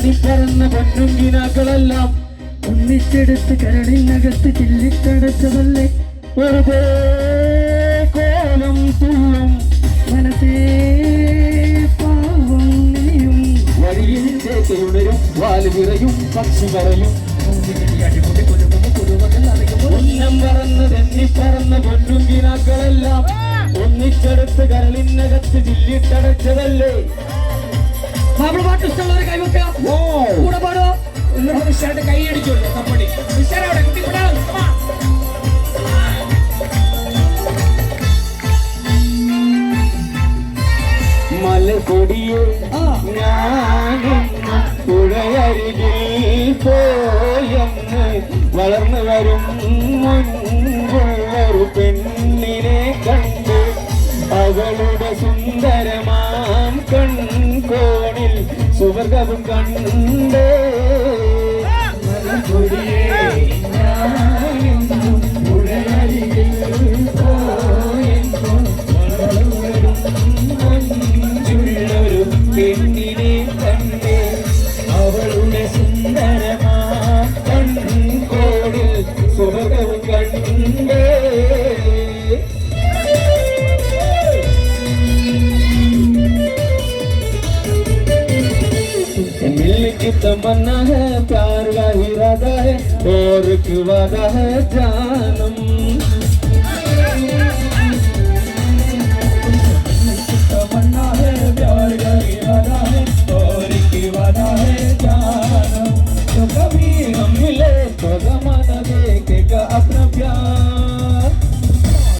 പറന്ന പൊന്നുങ്കിനാക്കളെല്ലാം ഒന്നിച്ചെടുത്ത് കരടിനകത്ത് ചില്ലിത്തടച്ചതല്ലേ? വെറുതെ കോലം തുള്ളും മനസ്സേ പാവം നീയും വഴിയിൽ ചേക്കയുണരും വാൽ വിറയും പക്ഷി പറയും ഉന്നം പറന്ന് തെന്നി പറന്ന പൊന്നുങ്കിനാക്കളെല്ലാം ഒന്നിച്ചെടുത്ത് കരളിനകത്ത് ചില്ലിട്ടടച്ചതല്ലേ മാപ്പിള പാട്ട് ഇഷ്ടമുള്ളവരെ കൈവക്കുക ഓ കൂടെ പാടോ ഉഷാരുടെ കൈ അടിച്ചോളൂ കപ്പടി. പുഴയരികിൽ പോയെന്ന് വളർന്നു വരും മുൻപുള്ളൊരു പെണ്ണിനെ കണ്ട് അവളുടെ സുന്ദരമാം കൺകോണിൽ സുവർഗവും കണ്ട്. मिलने की तमन्ना है, प्यार का इरादा है, और वादा है जानम। है, प्यार का है और वादा है जानम। तो कभी मिले तो देखेगा अपना प्यार।